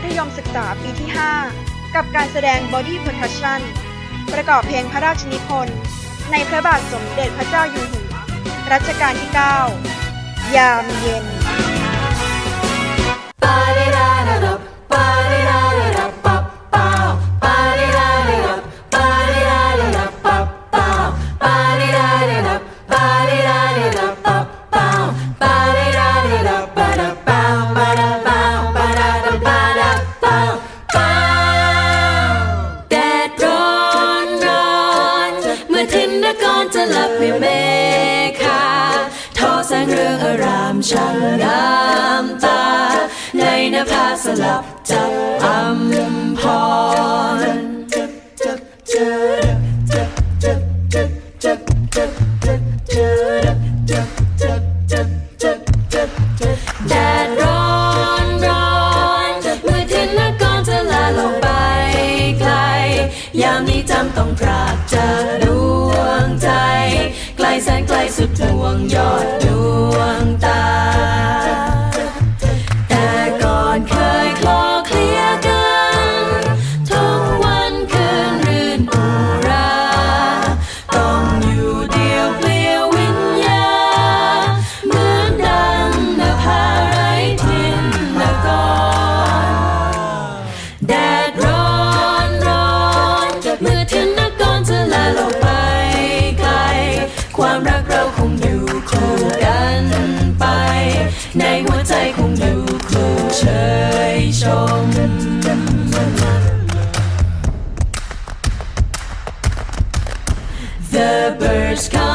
มัธยมศึกษาปีที่ 5 กับการแสดง Body Percussion ประกอบเพลงพระราชนิพนธ์ ในพระบาทสมเด็จพระเจ้าอยู่หัว รัชกาลที่ 9 ยามเย็น รจะหลับไม่เมฆาทอแสงเรืองอารามช่างงามตา ในนภาสลับจับอัมพรแดดร้อนร้อนเมื่อทินนกรจะลาลงไปไกล ยามนี้จำต้องพรากจากดวงใจ ไกลแสนไกลสุดดวงยอด The birds come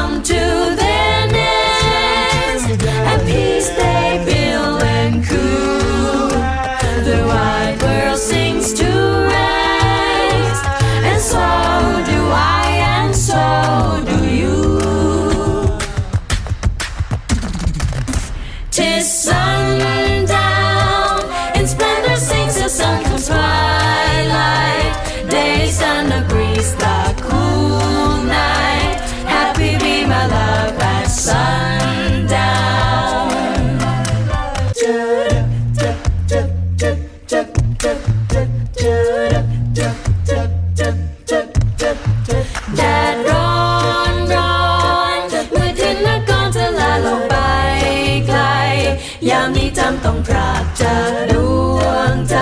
ยามนี้จำต้องพรากจากดวงใจ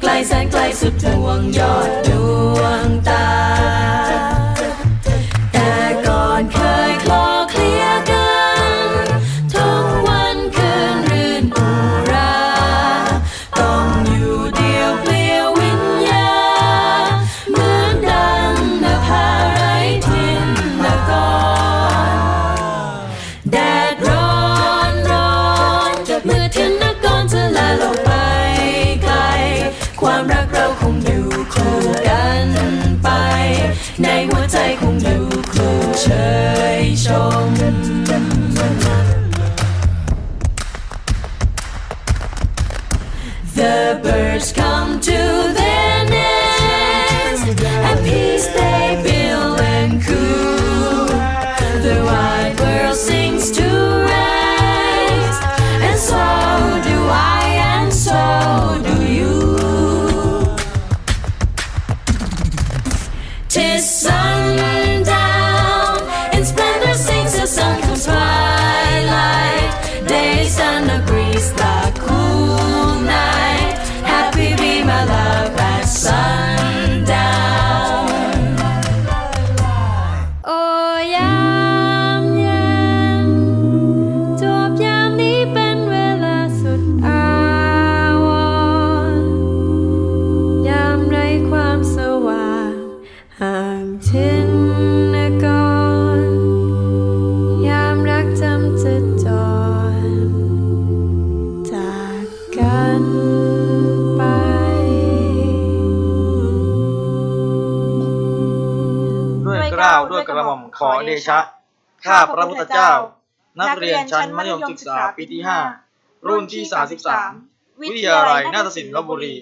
ไกลแสนไกลสุดดวงยอดดวงตา อมขอเดชะ ข้าพระพุทธเจ้า นักเรียนชั้นมัธยมศึกษาปีที่ 5 รุ่นที่ 33 วิทยาลัยนาฏศิลป์ลบบุรี